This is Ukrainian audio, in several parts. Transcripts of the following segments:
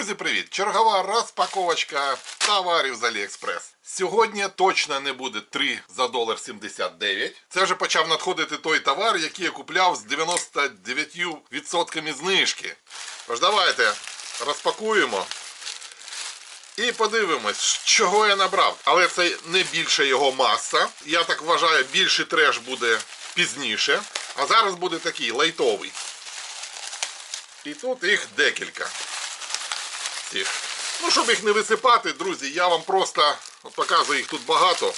Друзі, привіт! Чергова розпаковочка товарів з Аліекспрес. Сьогодні точно не буде 3 за долар 79. Це вже почав надходити той товар, який я купляв з 99% знижки. Тож давайте розпакуємо і подивимось, чого я набрав. Але це не більше його маса. Я так вважаю, більший треш буде пізніше. А зараз буде такий лайтовий. І тут їх декілька. Цих. Ну, щоб їх не висипати, друзі, я вам просто от показую їх тут багато.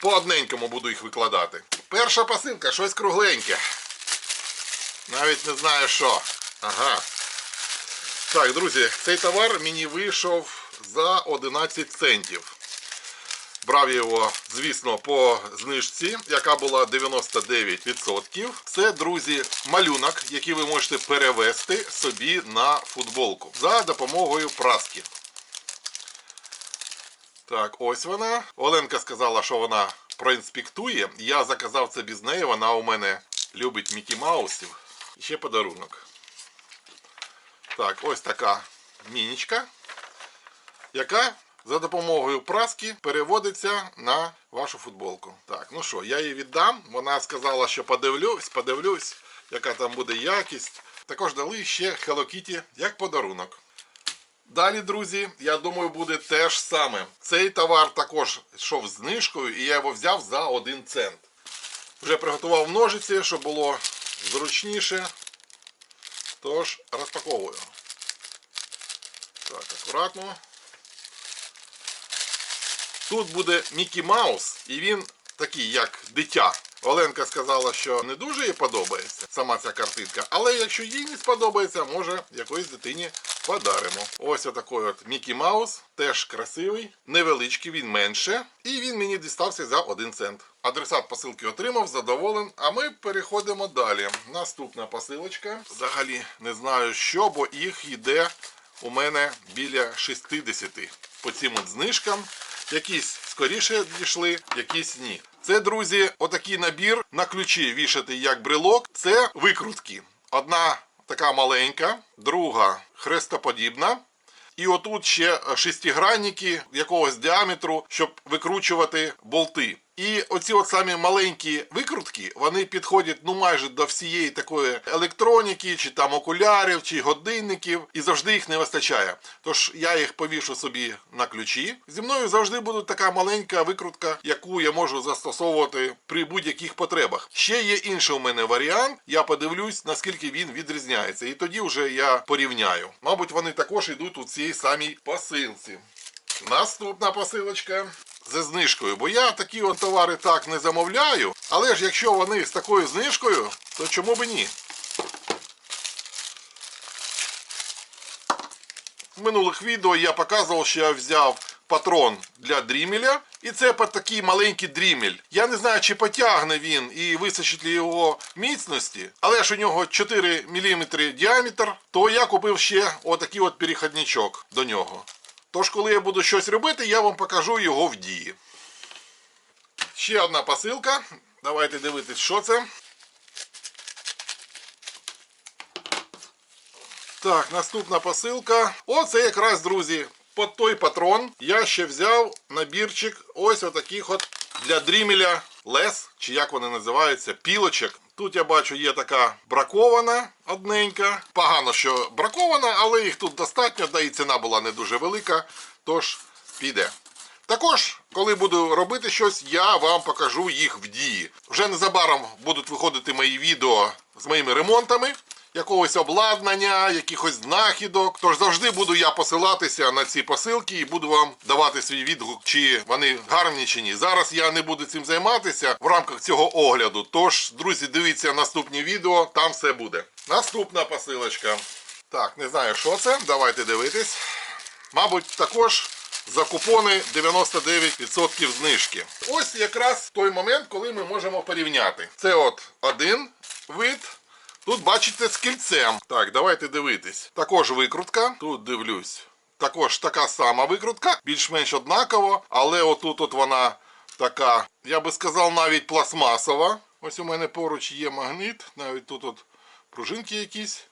По одненькому буду їх викладати. Перша посилка, щось кругленьке. Навіть не знаю що. Ага. Так, друзі, цей товар мені вийшов за 11 центів. Брав його, звісно, по знижці, яка була 99%. Це, друзі, малюнок, який ви можете перевести собі на футболку за допомогою праски. Так, ось вона. Оленка сказала, що вона проінспектує. Я заказав це без неї. Вона у мене любить Мікі Маусів. Ще подарунок. Так, ось така мінічка, яка за допомогою праски переводиться на вашу футболку. Так, ну що, я її віддам. Вона сказала, що подивлюсь, подивлюсь, яка там буде якість. Також дали ще Hello Kitty як подарунок. Далі, друзі, я думаю, буде те ж саме. Цей товар також йшов знижкою, і я його взяв за 1 цент. Вже приготував ножиці, щоб було зручніше. Тож, розпаковую. Так, акуратно. Тут буде Мікі Маус, і він такий, як дитя. Оленка сказала, що не дуже їй подобається сама ця картинка, але якщо їй не сподобається, може якоїсь дитині подаримо. Ось отакий от Мікі Маус, теж красивий, невеличкий, він менше. І він мені дістався за 1 цент. Адресат посилки отримав, задоволен. А ми переходимо далі. Наступна посилочка. Взагалі не знаю що, бо їх йде у мене біля 60 по цим от знижкам. Якісь скоріше дійшли, якісь ні. Це, друзі, отакий набір на ключі вішати як брелок. Це викрутки. Одна така маленька, друга хрестоподібна. І отут ще шестигранники якогось діаметру, щоб викручувати болти. І оці от самі маленькі викрутки, вони підходять ну майже до всієї такої електроніки, чи там окулярів, чи годинників, і завжди їх не вистачає. Тож я їх повішу собі на ключі. Зі мною завжди буде така маленька викрутка, яку я можу застосовувати при будь-яких потребах. Ще є інший у мене варіант. Я подивлюсь, наскільки він відрізняється. І тоді вже я порівняю. Мабуть, вони також йдуть у цій самій посилці. Наступна посилочка зі знижкою, бо я такі от товари так не замовляю. Але ж якщо вони з такою знижкою, то чому б ні? В минулих відео я показував, що я взяв патрон для дрімеля. І це такий маленький дрімель. Я не знаю, чи потягне він і височить ли його міцності, але ж у нього 4 мм діаметр, то я купив ще отакий от перехідничок до нього. Тож, коли я буду щось робити, я вам покажу його в дії. Ще одна посилка. Давайте дивитись, що це. Так, наступна посилка. Оце якраз, друзі, под той патрон я ще взяв набірчик ось отаких от для дрімеля лес, чи як вони називаються, пілочок. Тут я бачу є така бракована одненька. Погано, що бракована, але їх тут достатньо, да і ціна була не дуже велика, тож піде. Також, коли буду робити щось, я вам покажу їх в дії. Вже незабаром будуть виходити мої відео з моїми ремонтами, якогось обладнання, якихось знахідок. Тож завжди буду я посилатися на ці посилки і буду вам давати свій відгук, чи вони гарні чи ні. Зараз я не буду цим займатися в рамках цього огляду. Тож, друзі, дивіться наступні відео, там все буде. Наступна посилочка. Так, не знаю, що це. Давайте дивитись. Мабуть, також за купони 99% знижки. Ось якраз той момент, коли ми можемо порівняти. Це от один вид. Тут бачите з кільцем. Так, давайте дивитись. Також викрутка. Тут дивлюсь. Також така сама викрутка, більш-менш однаково, але отут от вона така, я би сказав, навіть пластмасова. Ось у мене поруч є магніт, навіть тут от пружинки якісь.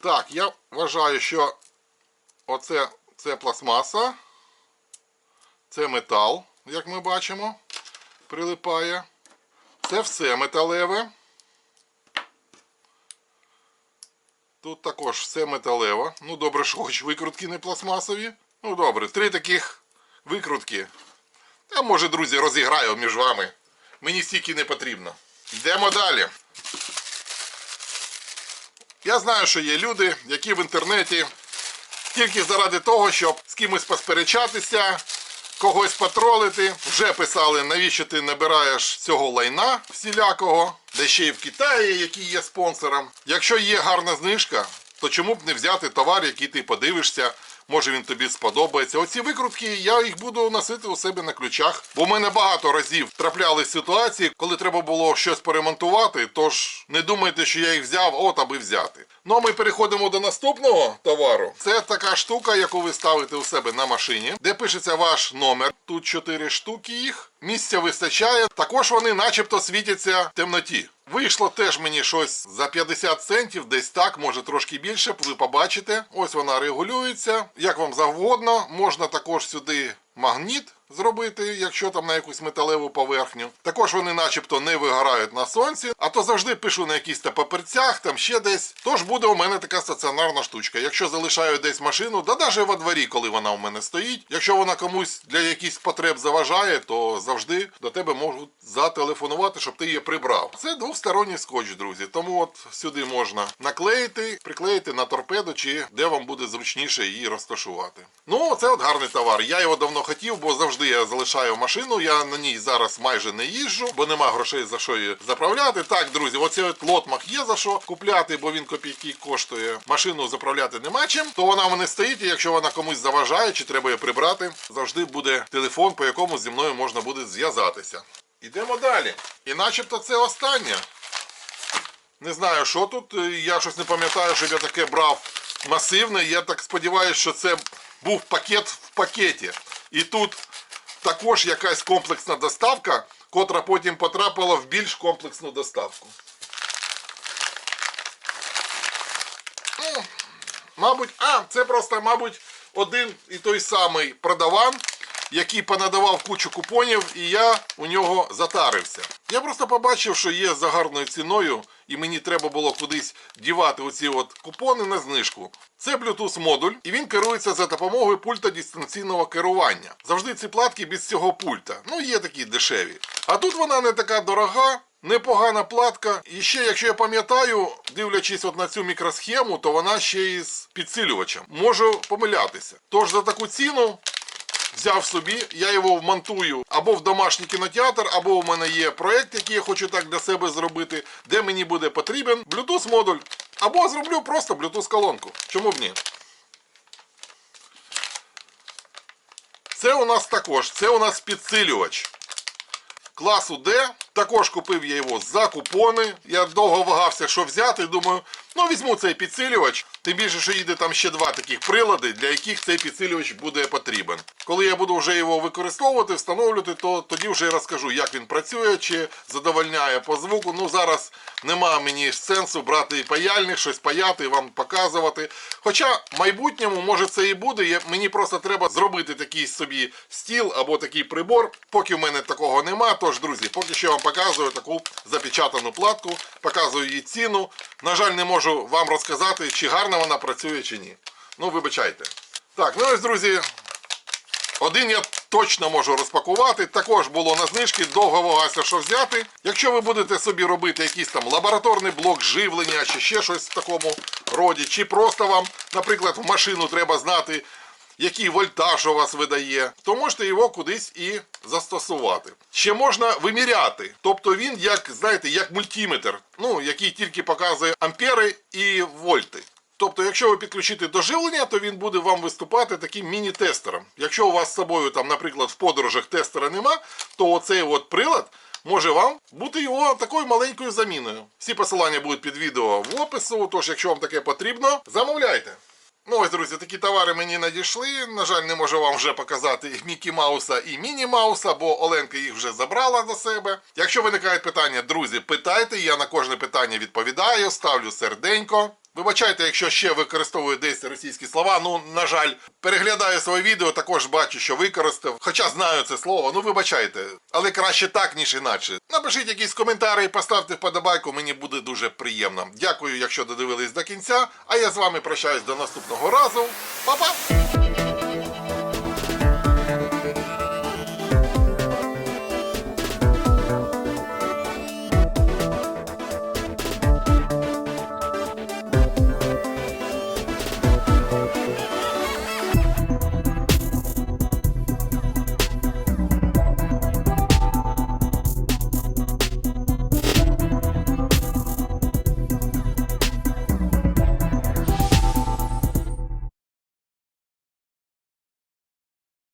Так, я вважаю, що Оце це пластмаса, це метал, як ми бачимо, прилипає. Це все металеве. Тут також все металеве. Ну, добре, що хоч викрутки не пластмасові. Ну, добре, три таких викрутки. А може, друзі, розіграю між вами. Мені стільки не потрібно. Йдемо далі. Я знаю, що є люди, які в інтернеті тільки заради того, щоб з кимось посперечатися, когось потролити, вже писали, навіщо ти набираєш цього лайна всілякого, де ще й в Китаї, який є спонсором. Якщо є гарна знижка, то чому б не взяти товар, який ти подивишся, може він тобі сподобається. Оці викрутки я їх буду носити у себе на ключах. Бо в мене багато разів траплялись ситуації, коли треба було щось поремонтувати. Тож не думайте, що я їх взяв, от аби взяти. Ну а ми переходимо до наступного товару. Це така штука, яку ви ставите у себе на машині, де пишеться ваш номер. Тут 4 штуки їх. Місця вистачає. Також вони начебто світяться в темноті. Вийшло теж мені щось за 50 центів, десь так, може трошки більше. Ви побачите. Ось вона регулюється. Як вам завгодно, можна також сюди магніт зробити, якщо там на якусь металеву поверхню. Також вони начебто не вигорають на сонці, а то завжди пишу на якісь та папірцях, там ще десь. Тож буде у мене така стаціонарна штучка. Якщо залишаю десь машину, да навіть во дворі, коли вона у мене стоїть. Якщо вона комусь для якихось потреб заважає, то завжди до тебе можуть зателефонувати, щоб ти її прибрав. Це двосторонній скотч, друзі. Тому от сюди можна наклеїти, приклеїти на торпеду, чи де вам буде зручніше її розташувати. Ну, це от гарний товар. Я його давно хотів, бо завжди я залишаю машину. Я на ній зараз майже не їжджу, бо нема грошей за що її заправляти. Так, друзі, оцей от лотмах є за що купляти, бо він копійки коштує. Машину заправляти нема чим. То вона в мене стоїть, і якщо вона комусь заважає, чи треба її прибрати, завжди буде телефон, по якому зі мною можна буде зв'язатися. Ідемо далі. І начебто це останнє. Не знаю, що тут. Я щось не пам'ятаю, щоб я таке брав масивне. Я так сподіваюся, що це був пакет в пакеті. І тут також якась комплексна доставка, котра потім потрапила в більш комплексну доставку. Ну, Мабуть, а, це просто, мабуть, один і той самий продаван, який понадавав кучу купонів, і я у нього затарився. Я просто побачив, що є за гарною ціною, і мені треба було кудись дівати оці от купони на знижку. Це Bluetooth модуль, і він керується за допомогою пульта дистанційного керування. Завжди ці платки без цього пульта. Ну, є такі дешеві. А тут вона не така дорога. Непогана платка. І ще, якщо я пам'ятаю, дивлячись от на цю мікросхему, то вона ще й з підсилювачем. Можу помилятися. Тож за таку ціну взяв собі, я його вмонтую або в домашній кінотеатр, або в мене є проект, який я хочу так для себе зробити, де мені буде потрібен Bluetooth модуль. Або зроблю просто Bluetooth колонку. Чому б ні? Це у нас також, це у нас підсилювач класу D. Також купив я його за купони. Я довго вагався, що взяти. Думаю, ну візьму цей підсилювач. Тим більше, що їде там ще два таких прилади, для яких цей підсилювач буде потрібен. Коли я буду вже його використовувати, встановлювати, то тоді вже розкажу, як він працює, чи задовольняє по звуку. Ну зараз нема мені сенсу брати паяльник, щось паяти вам показувати. Хоча в майбутньому, може це і буде. Мені просто треба зробити такий собі стіл або такий прибор. Поки в мене такого нема. Тож, друзі, поки що показую таку запечатану платку, показую її ціну. На жаль, не можу вам розказати, чи гарно вона працює, чи ні. Ну, вибачайте. Так, ну ось, друзі, один я точно можу розпакувати. Також було на знижки, довго вагався, що взяти. Якщо ви будете собі робити якийсь там лабораторний блок живлення чи ще щось в такому роді, чи просто вам, наприклад, в машину треба знати, який вольтаж у вас видає, то можете його кудись і застосувати. Ще можна виміряти. Тобто він, як знаєте, як мультиметр, ну, який тільки показує ампери і вольти. Тобто, якщо ви підключите до живлення, то він буде вам виступати таким міні-тестером. Якщо у вас з собою, там, наприклад, в подорожах тестера нема, то оцей от прилад може вам бути його такою маленькою заміною. Всі посилання будуть під відео в опису, тож, якщо вам таке потрібно, замовляйте. Ну ось, друзі, такі товари мені надійшли. На жаль, не можу вам вже показати Мікі Мауса і Міні Мауса, бо Оленка їх вже забрала за себе. Якщо виникають питання, друзі, питайте, я на кожне питання відповідаю, ставлю серденько. Вибачайте, якщо ще використовую десь російські слова. Ну, на жаль, переглядаю своє відео, також бачу, що використав. Хоча знаю це слово, ну вибачайте. Але краще так, ніж інакше. Напишіть якісь коментарі, поставте вподобайку, мені буде дуже приємно. Дякую, якщо додивились до кінця. А я з вами прощаюсь до наступного разу. Па-па!